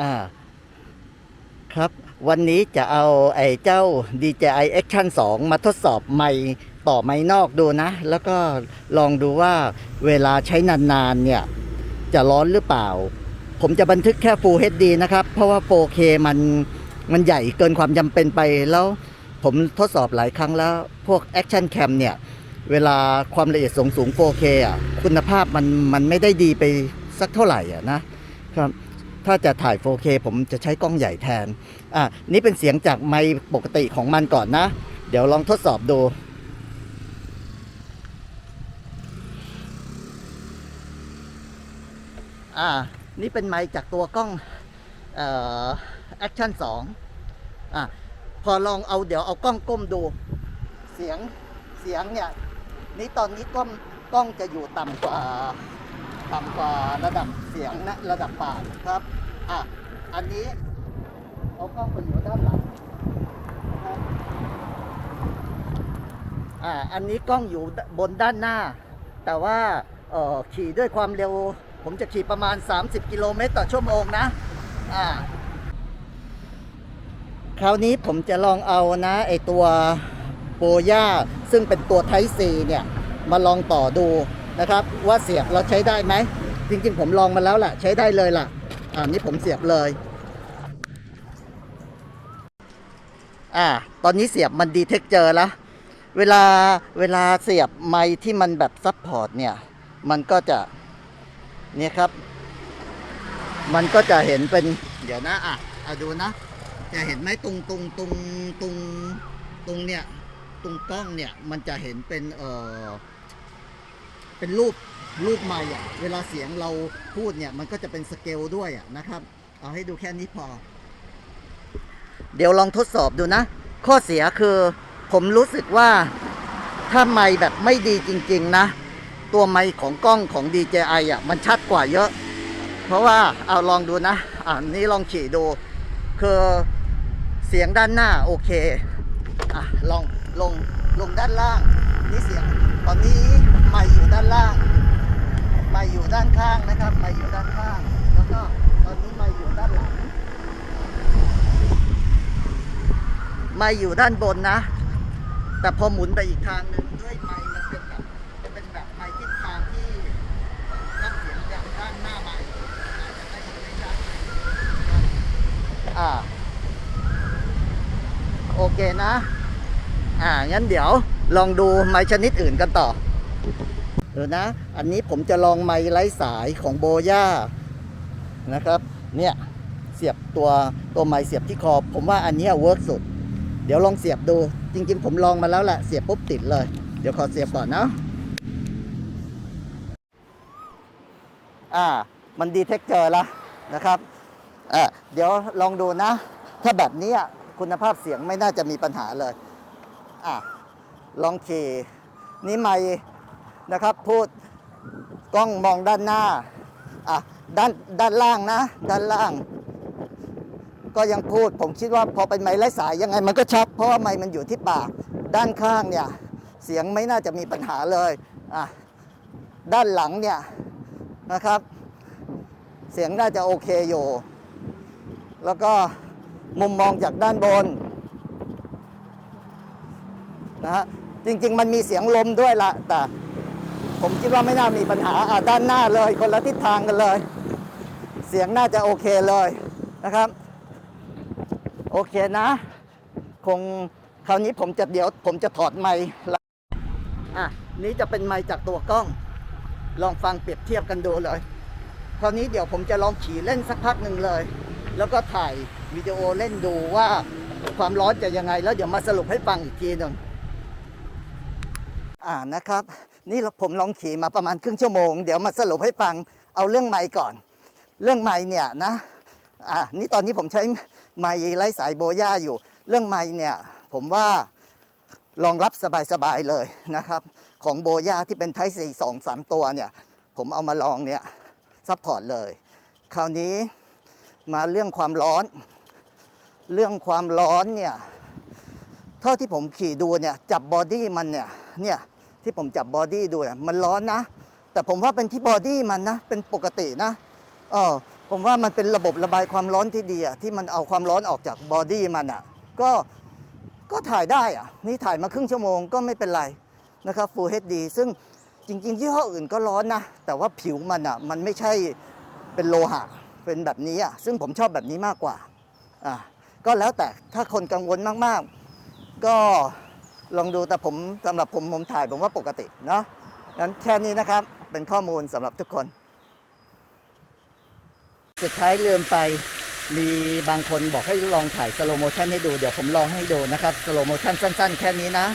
อ่าครับวันนี้จะเอาไอ้เจ้า DJI Action 2 มาทดสอบไมค์ต่อไมค์นอกดูนะ แล้วก็ลองดูว่าเวลาใช้นานๆเนี่ย จะร้อนหรือเปล่า ผมจะบันทึกแค่ Full HD นะครับ เพราะว่า 4K มันมันใหญ่เกินความจำเป็นไปแล้วผมทดสอบหลายครั้งแล้ว พวก Action Cam เนี่ย เวลาความละเอียดสูงสูง 4K อะคุณภาพมันมันไม่ได้ดีไปสักเท่าไหร่อะนะครับ ถ้าจะถ่าย 4K ผมจะใช้กล้องใหญ่แทน อะ นี่เป็นเสียงจากไมค์ปกติของมันก่อนนะ เดี๋ยวลองทดสอบดูอ่า นี่เป็นไมค์จากตัวกล้องเอ่อ Action 2อะพอลองเอาเดี๋ยวเอากล้องก้มดู เสียง เสียงเนี่ย นี่ตอนนี้กล้องกล้องจะอยู่ต่ำกว่า ต่ำกว่าระดับเสียงนะระดับปากครับอะอันนี้เอากล้องไปอยู่ด้านหลังนะครับอ่าอันนี้กล้องอยู่บนด้านหน้า แต่ว่าเอ่อขี่ด้วยความเร็ว ผมจะขี่ประมาณ 30 กิโลเมตรต่อชั่วโมงนะอ่าคราวนี้ผมจะลองเอานะไอตัวโปย่าซึ่งเป็นตัวไทซีเนี่ย มาลองต่อดู นะครับ ว่าเสียบเราใช้ได้ไหม จริงๆ ผมลองมาแล้วแหละใช้ได้เลยล่ะอ่านี่ผมเสียบเลยอ่าตอนนี้เสียบมันดีเทคเจอแล้วเวลาเวลาเสียบไม้ที่มันแบบซับพอร์ตเนี่ย มันก็จะเนี่ยครับ มันก็จะเห็นเป็น เดี๋ยวนะอะเอาดูนะ จะเห็นไหมตรงตรงตรงตรงตรงเนี่ย ตรงกล้องเนี่ย มันจะเห็นเป็นเออ เป็นรูปรูปไม้อะเวลาเสียงเราพูดเนี่ย มันก็จะเป็นสเกลด้วยอะนะครับ เอาให้ดูแค่นี้พอ เดี๋ยวลองทดสอบดูนะ ข้อเสียคือผมรู้สึกว่าถ้าไมค์แบบไม่ดีจริง ๆ นะ ตัวไมค์ของกล้องของ DJI อะมันชัดกว่าเยอะ เพราะว่าเอาลองดูนะ อ่านี่ลองขี่ดู คือเสียงด้านหน้าโอเค อะลองลงลงด้านล่าง นี่เสียงตอนนี้ไมค์อยู่ด้านล่าง ไมค์อยู่ด้านข้างนะครับ ไมค์อยู่ด้านข้าง แล้วก็ตอนนี้ไมค์อยู่ด้านหลัง ไมค์อยู่ด้านบนนะ แต่พอหมุนไปอีกทางหนึ่งด้วยไมค์มันเป็นแบบเป็นแบบไมค์ทิศทางที่รับเสียงจากด้านหน้าไม้อาจจะได้ยินไม่ชัดอ่าโอเคนะ อ่า งั้นเดี๋ยวลองดูไม้ชนิดอื่นกันต่อเดี๋ยวนะ อันนี้ผมจะลองไม้ไร้สายของโบย่านะครับ เนี่ย เสียบตัวตัวไม้เสียบที่คอ ผมว่าอันนี้เวิร์กสุด เดี๋ยวลองเสียบดู จริง ๆ ผมลองมาแล้วแหละเสียบปุ๊บติดเลย เดี๋ยวขอเสียบก่อนเนาะอ่า มันดีเทคเจอแล้วนะครับอ่าเดี๋ยวลองดูนะ ถ้าแบบนี้คุณภาพเสียงไม่น่าจะมีปัญหาเลยอะลองขี่นี่ไม่นะครับ พูดกล้องมองด้านหน้าอะด้านด้านล่างนะ ด้านล่าง ก็ยังพูด ผมคิดว่าพอเป็นไม้ไร้สายยังไงมันก็ชัด เพราะว่าไม้มันอยู่ที่ปากด้านข้างเนี่ย เสียงไม่น่าจะมีปัญหาเลยอะด้านหลังเนี่ยนะครับ เสียงน่าจะโอเคอยู่ แล้วก็มุมมองจากด้านบนนะฮะจริง ๆ มันมีเสียงลมด้วยละแต่ผมคิดว่าไม่น่ามีปัญหาอะด้านหน้าเลย คนละทิศทางกันเลย เสียงน่าจะโอเคเลยนะครับ อเคนะ คงคราวนี้ผมจะเดี๋ยว ผมจะถอดไมค์อะนี้จะเป็นไมค์จากตัวกล้อง ลองฟังเปรียบเทียบกันดูเลย คราวนี้เดี๋ยวผมจะลองขี่เล่นสักพักหนึ่งเลย แล้วก็ถ่ายวิดีโอเล่นดูว่าความร้อนจะยังไง แล้วเดี๋ยวมาสรุปให้ฟังอีกทีหนึ่งอ่านะครับ นี่ผมลองขี่มาประมาณครึ่งชั่วโมง เดี๋ยวมาสรุปให้ฟังเอาเรื่องไมค์ก่อน เรื่องไมค์เนี่ยนะอ่านี่ตอนนี้ผมใช้ ไมค์ไร้สายโบย่าอยู่ เรื่องไมค์เนี่ยผมว่ารองรับสบายๆเลยนะครับ ของโบย่าที่เป็นไทสี่สองสามตัวเนี่ย ผมเอามาลองเนี่ยซัพพอร์ตเลย คราวนี้มาเรื่องความร้อน เรื่องความร้อนเนี่ยเท่าที่ผมขี่ดูเนี่ยจับบอดี้มันเนี่ยเนี่ยที่ผมจับบอดี้ดูเนี่ยมันร้อนนะ แต่ผมว่าเป็นที่บอดี้มันนะ เป็นปกตินะเออ ผมว่ามันเป็นระบบระบายความร้อนที่ดีอะที่มันเอาความร้อนออกจากบอดี้มันอะก็ก็ถ่ายได้อะนี่ถ่ายมาครึ่งชั่วโมงก็ไม่เป็นไรนะครับ Full HD ซึ่งจริงๆยี่ห้ออื่นก็ร้อนนะ แต่ว่าผิวมันอะมันไม่ใช่เป็นโลหะเป็นแบบนี้อะซึ่งผมชอบแบบนี้มากกว่าอะก็แล้วแต่ถ้าคนกังวลมากๆ ก็ลองดูแต่ผมสำหรับผมผมถ่ายผมว่าปกติเนาะงั้นแค่นี้นะครับเป็นข้อมูลสำหรับทุกคน สุดท้ายลืมไปมีบางคนบอกให้ลองถ่ายสโลโมชันให้ดู เดี๋ยวผมลองให้ดูนะครับสโลโมชันสั้น ๆ แค่นี้นะ